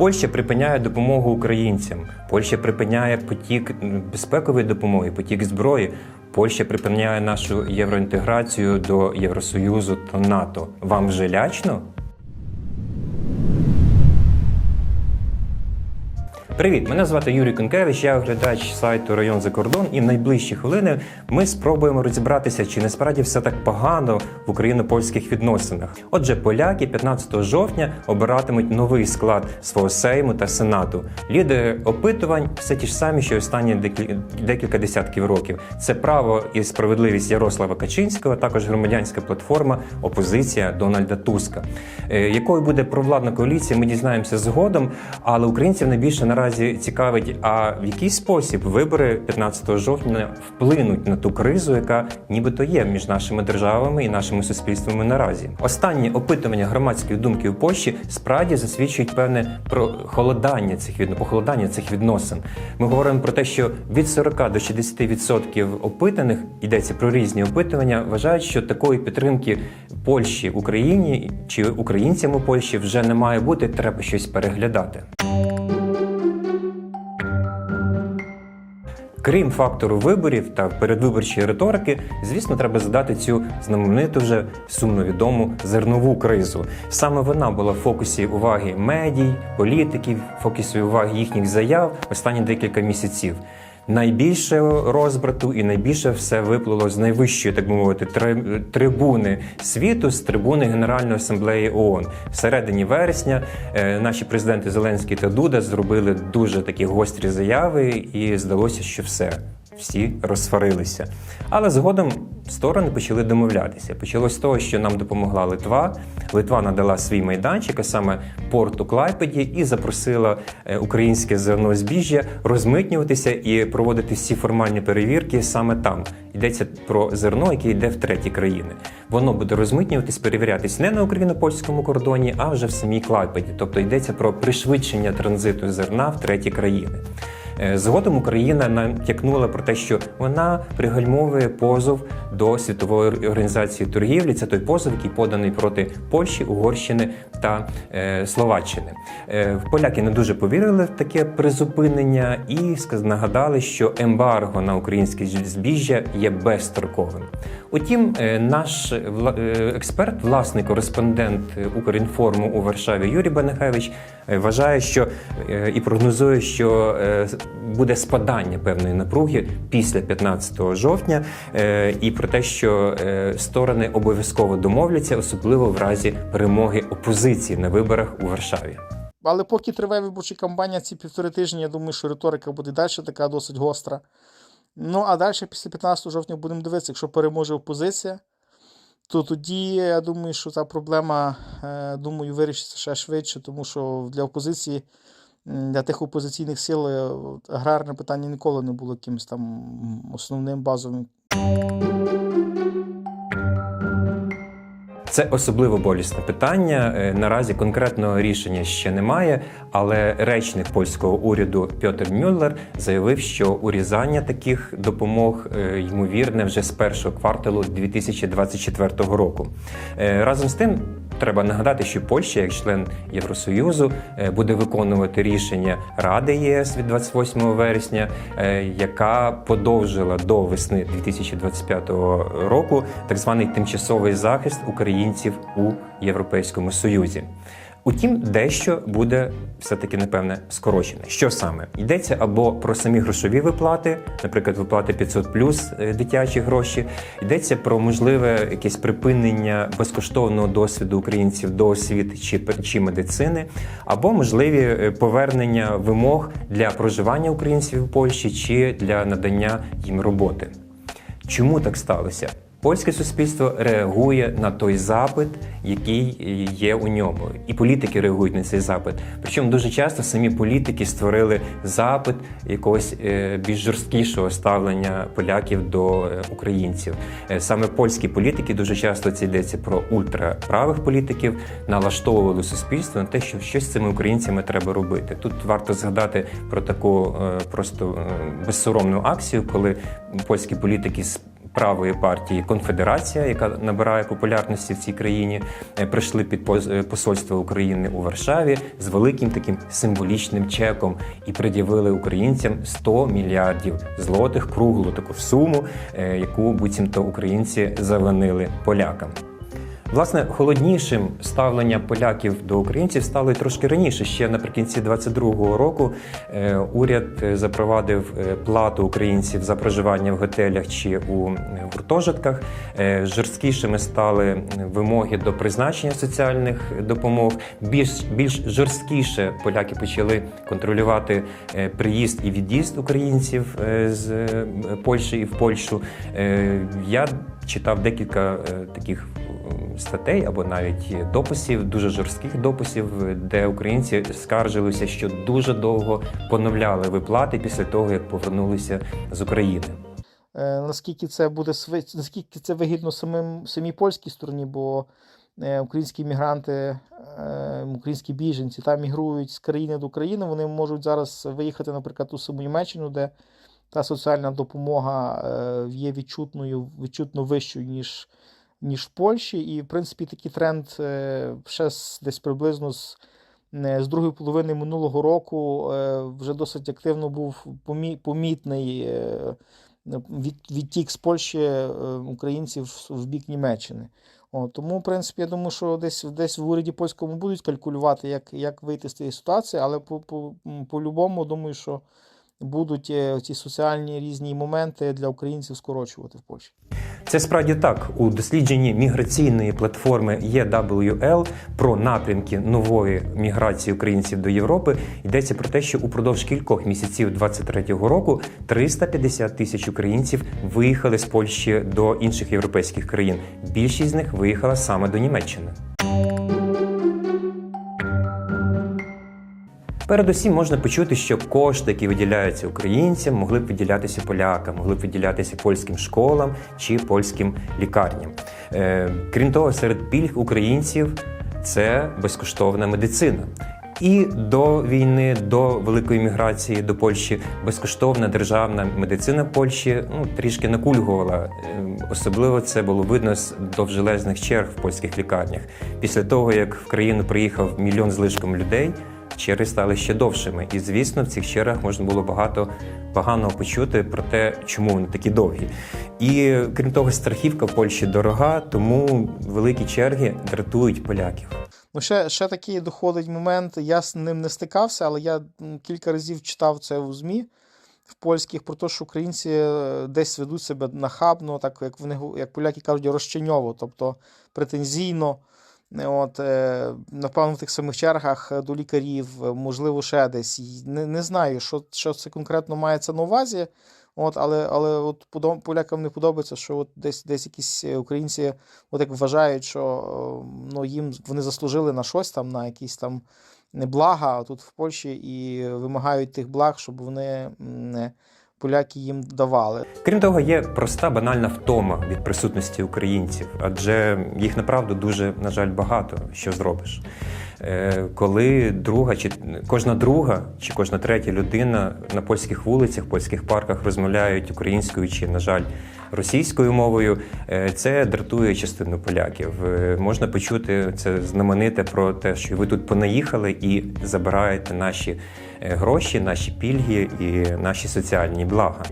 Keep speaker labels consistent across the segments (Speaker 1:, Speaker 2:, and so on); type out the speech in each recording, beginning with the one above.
Speaker 1: Польща припиняє допомогу українцям. Польща припиняє потік безпекової допомоги, потік зброї. Польща припиняє нашу євроінтеграцію до Євросоюзу та НАТО. Вам вже лячно? Привіт, мене звати Юрій Конкевич, я оглядач сайту Район за кордон, і в найближчі хвилини ми спробуємо розібратися, чи насправді все так погано в україно-польських відносинах. Отже, поляки 15 жовтня обиратимуть новий склад свого сейму та сенату. Лідери опитувань все ті ж самі, що останні декілька десятків років. Це право і справедливість Ярослава Качинського, також громадянська платформа Опозиція Дональда Туска. Е, Якою буде провладна коаліція, ми дізнаємося згодом, але українців найбільше наразі цікавить, а в який спосіб вибори 15 жовтня вплинуть на ту кризу, яка нібито є між нашими державами і нашими суспільствами наразі. Останні опитування громадської думки у Польщі справді засвідчують певне про холодання цих від... похолодання цих відносин. Ми говоримо про те, що від 40 до 60% опитаних йдеться про різні опитування, вважають, що такої підтримки Польщі Україні чи українцям у Польщі вже не має бути. Треба щось переглядати. Крім фактору виборів та передвиборчої риторики, звісно, треба задати цю знамениту вже сумновідому зернову кризу. Саме вона була в фокусі уваги медій, політиків, фокусі уваги їхніх заяв останні декілька місяців. Найбільше розбрату і найбільше все виплило з найвищої, так би мовити, три- трибуни світу, з трибуни Генеральної асамблеї ООН. Всередині вересня е, наші президенти Зеленський та Дуда зробили дуже такі гострі заяви, і здалося, що все. Всі розсварилися. Але згодом сторони почали домовлятися. Почалось з того, що нам допомогла Литва. Литва надала свій майданчик, а саме порт у Клайпеді, і запросила е, українське зерно збіжжя розмитнюватися і проводити всі формальні перевірки саме там. Йдеться про зерно, яке йде в треті країни. Воно буде розмитнюватись, перевірятись не на україно-польському кордоні, а вже в самій Клайпеді. Тобто йдеться про пришвидшення транзиту зерна в треті країни. Е, Згодом Україна натякнула про те, що вона пригальмовує позов до світової організації торгівлі. Це той позов, який поданий проти Польщі, Угорщини та е, Словаччини. Е, поляки не дуже повірили в таке призупинення і нагадали, що ембарго на українське збіжжя є безстроковим. Утім, наш експерт, власний кореспондент Укрінформу у Варшаві Юрій Бенехевич вважає, що е, і прогнозує, що е, буде спадання певної напруги після 15 жовтня, е, і про те, що е, сторони обов'язково домовляться, особливо в разі перемоги опозиції на виборах у Варшаві.
Speaker 2: Але поки триває виборча кампанія, ці півтори тижні, я думаю, що риторика буде далі така досить гостра. Ну, а далі, після 15 жовтня, будемо дивитися, якщо переможе опозиція, то тоді я думаю, що ця проблема, е, думаю, вирішиться ще швидше, тому що для опозиції, для тих опозиційних сил е, аграрне питання ніколи не було якимось там основним базовим
Speaker 1: Це особливо болісне питання. Е, Наразі конкретного рішення ще немає, але речник польського уряду Пьотер Мюллер заявив, що урізання таких допомог е, ймовірне вже з першого кварталу 2024 року. Е, Разом з тим. Треба нагадати, що Польща, як член Євросоюзу, е, буде виконувати рішення Ради ЄС від 28 вересня, е, яка подовжила до весни 2025 року так званий тимчасовий захист українців у Європейському Союзі. Утім, дещо буде все-таки напевне скорочене. Що саме йдеться або про самі грошові виплати, наприклад, виплати 500 плюс е, дитячі гроші, йдеться про можливе якесь припинення безкоштовного досвіду українців до освіти чи, чи медицини, або можливі е, повернення вимог для проживання українців у Польщі чи для надання їм роботи. Чому так сталося? Польське суспільство реагує на той запит, який є у ньому, і політики реагують на цей запит. Причому дуже часто самі політики створили запит якогось е, більш жорсткішого ставлення поляків до е, українців. Е, Саме польські політики дуже часто це йдеться про ультраправих політиків, налаштовували суспільство на те, що щось з цими українцями треба робити. Тут варто згадати про таку просто безсоромну акцію, коли польські політики правої партії Конфедерація, яка набирає популярності в цій країні, е, прийшли під е, посольство України у Варшаві з великим таким символічним чеком і пред'явили українцям 100 мільярдів злотих круглу таку суму, е, яку буцімто українці завинили полякам. Власне, холоднішим ставлення поляків до українців стало трошки раніше. Ще наприкінці 22-го року е, уряд е, запровадив е, плату українців за проживання в готелях чи у гуртожитках. Жорсткішими стали вимоги до призначення соціальних допомог. Більш більш жорсткіше поляки почали контролювати приїзд і від'їзд українців з Польщі і в Польщу. Я читав декілька таких статей або навіть дописів, дуже жорстких дописів, де українці скаржилися, що дуже довго поновляли виплати після того, як повернулися з України.
Speaker 2: Е, наскільки це буде наскільки це вигідно самим самій польській стороні, бо е, українські мігранти, е, українські біженці там мігрують з країни до країни. Вони можуть зараз виїхати, наприклад, у саму Німеччину, де та соціальна допомога є відчутною, відчутно вищою, ніж, ніж в Польщі. І, в принципі, такий тренд е, ще десь приблизно з, е, з другої половини минулого року е, вже досить активно був помітний. відтік з Польщі українців в бік Німеччини. О, тому, в принципі, я думаю, що десь, десь в уряді польському будуть калькулювати, як, як вийти з цієї ситуації, але по-любому думаю, що будуть ці соціальні різні моменти для українців скорочувати в Польщі.
Speaker 1: Це справді так. У дослідженні міграційної платформи EWL про напрямки нової міграції українців до Європи йдеться про те, що упродовж кількох місяців 23-го року 350 тисяч українців виїхали з Польщі до інших європейських країн. Більшість з них виїхала саме до Німеччини. Передусім можна почути, що кошти, які виділяються українцям, могли б виділятися полякам, могли б виділятися польським школам чи польським лікарням. Е, крім того, серед пільг українців це безкоштовна медицина. І до війни, до великої міграції до Польщі, безкоштовна державна медицина Польщі ну трішки накульгувала. Е, Особливо це було видно з довжелезних черг в польських лікарнях. Після того, як в країну приїхав мільйон з лишком людей, черги стали ще довшими. І звісно, в цих чергах можна було багато поганого почути про те, чому вони такі довгі. І крім того, страхівка в Польщі дорога, тому великі черги дратують поляків.
Speaker 2: Ну, ще, ще такий доходить момент. Я з ним не стикався, але я кілька разів читав це у ЗМІ в польських про те, що українці е, десь ведуть себе нахабно, так як вони як поляки кажуть, розчиньово, тобто претензійно. От, е, напевно, в тих самих чергах е, до лікарів, е, можливо, ще десь. Не, не знаю, що, що це конкретно мається на увазі. От, але, але от полякам не подобається, що от десь, десь якісь українці от як вважають, що е, ну, їм вони заслужили на щось там, на якісь там не блага тут в Польщі і вимагають тих благ, щоб вони м, е, поляки їм давали.
Speaker 1: Крім того, є проста банальна втома від присутності українців, адже їх направду дуже, на жаль, багато що зробиш. Е, Коли друга чи кожна друга чи кожна третя людина на польських вулицях, польських парках розмовляють українською чи, на жаль, російською мовою, е, це дратує частину поляків. Е, Можна почути це знамените про те, що ви тут понаїхали і забираєте наші гроші, наші пільги і наші соціальні блага.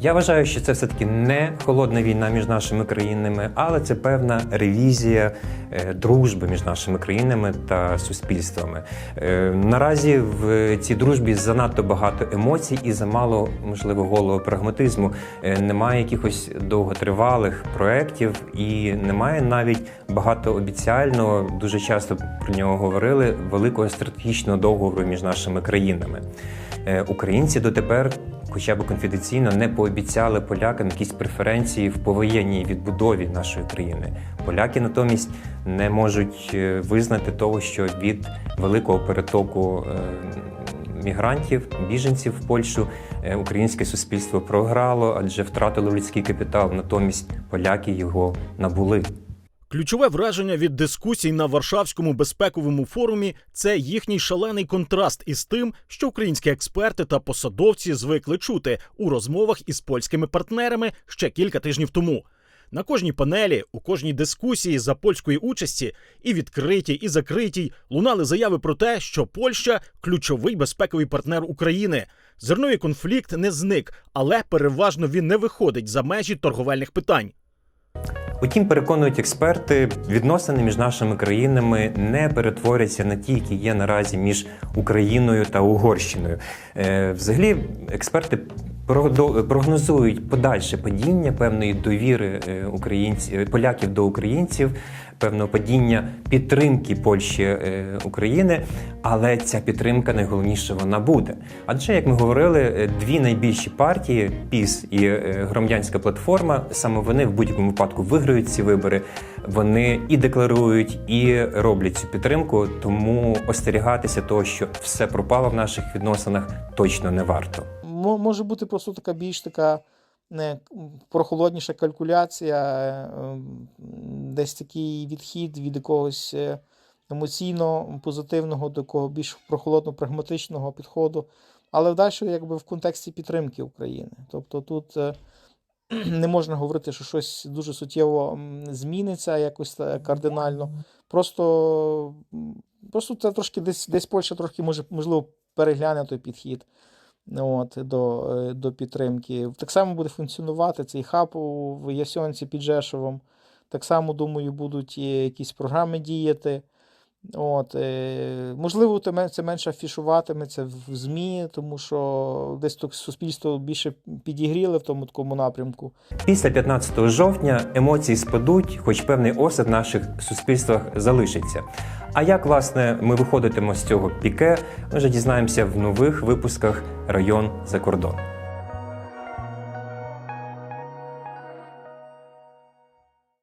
Speaker 1: Я вважаю, що це все-таки не холодна війна між нашими країнами, але це певна ревізія е, дружби між нашими країнами та суспільствами. Е, наразі в цій дружбі занадто багато емоцій і замало, можливо, голого прагматизму. Е, немає якихось довготривалих проєктів і немає навіть багатообіцяльного, дуже часто про нього говорили, великого стратегічного договору між нашими країнами. Українці дотепер, хоча б конфіденційно, не пообіцяли полякам якісь преференції в повоєнній відбудові нашої країни. Поляки натомість не можуть е, визнати того, що від великого перетоку е, мігрантів, біженців в Польщу е, українське суспільство програло, адже втратило людський капітал. Натомість поляки його набули.
Speaker 3: Ключове враження від дискусій на Варшавському безпековому форумі це їхній шалений контраст із тим, що українські експерти та посадовці звикли чути у розмовах із польськими партнерами ще кілька тижнів тому. На кожній панелі, у кожній дискусії за польської участі, і відкритій, і закритій, лунали заяви про те, що Польща ключовий безпековий партнер України. Зерновий конфлікт не зник, але переважно він не виходить за межі торговельних питань.
Speaker 1: Утім, переконують експерти, відносини між нашими країнами не перетворяться на ті, які є наразі між Україною та Угорщиною. Е, взагалі, експерти прогнозують подальше падіння певної довіри е, українців поляків до українців, певного падіння підтримки Польщі е, України. Але ця підтримка найголовніше вона буде. Адже, як ми говорили, е, дві найбільші партії ПІС і е, громадянська платформа, саме вони в будь-якому випадку виграють ці вибори. Вони і декларують, і роблять цю підтримку. Тому остерігатися того, що все пропало в наших відносинах, точно не варто.
Speaker 2: Мо- Може бути просто така більш така прохолодніша калькуляція, е, десь такий відхід від якогось е, емоційно позитивного до якого більш прохолодно прагматичного підходу, але далі якби в контексті підтримки України. Тобто тут е, не можна говорити, що щось дуже суттєво зміниться якось кардинально. Просто, просто це трошки десь, десь Польща трохи може, можливо перегляне той підхід от, до, е, до підтримки. Так само буде функціонувати цей хаб в Ясьонці під Жешовом. Так само, думаю, будуть якісь програми діяти. От, е, можливо, це менше афішуватиметься в ЗМІ, тому що десь так суспільство більше підігріли в тому такому напрямку.
Speaker 1: Після 15 жовтня емоції спадуть, хоч певний осад в наших суспільствах залишиться. А як власне ми виходитимо з цього піке, ми вже дізнаємося в нових випусках район за кордон.